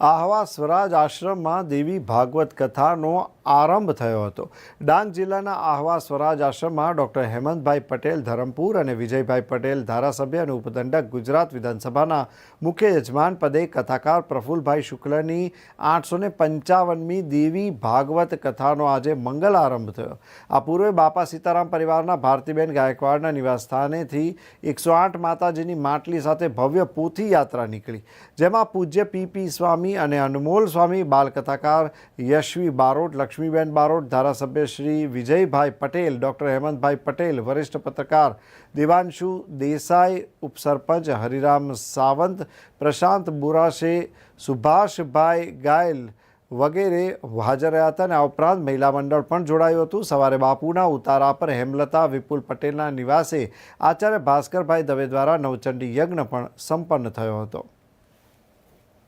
આહવા સ્વરાજ આશ્રમમાં દેવી ભાગવત કથાનો આરંભ થયો હતો. ડાંગ જિલ્લાના આહવા સ્વરાજ આશ્રમમાં ડૉક્ટર હેમંતભાઈ પટેલ ધરમપુર અને વિજયભાઈ પટેલ ધારાસભ્ય અને ઉપદંડક ગુજરાત વિધાનસભાના મુખ્ય યજમાન પદે કથાકાર પ્રફુલભાઈ શુક્લની આઠસો ને પંચાવનમી દેવી ભાગવત કથાનો આજે મંગલ આરંભ થયો. આ પૂર્વે બાપા સીતારામ પરિવારના ભારતીબેન ગાયકવાડના નિવાસસ્થાનેથી એકસો આઠ માતાજીની માટલી સાથે ભવ્ય પોથી યાત્રા નીકળી, જેમાં પૂજ્ય પીપી સ્વામી અને અનમોલ સ્વામી બાલકથાકાર યશવી બારોટ લક્ષ્મીબેન બારોટ, ધારાસભ્ય શ્રી વિજયભાઈ પટેલ, ડૉક્ટર હેમંતભાઈ પટેલ, વરિષ્ઠ પત્રકાર દેવાંશુ દેસાઈ, ઉપસરપંચ હરિરામ સાવંત, પ્રશાંત બુરાશે, સુભાષભાઈ ગાયલ વગેરે હાજર રહ્યા હતા અને આ ઉપરાંત મહિલા મંડળ પણ જોડાયું હતું. સવારે બાપુના ઉતારા પર હેમલતા વિપુલ પટેલના નિવાસે આચાર્ય ભાસ્કરભાઈ દવે દ્વારા નવચંડી યજ્ઞ પણ સંપન્ન થયો હતો.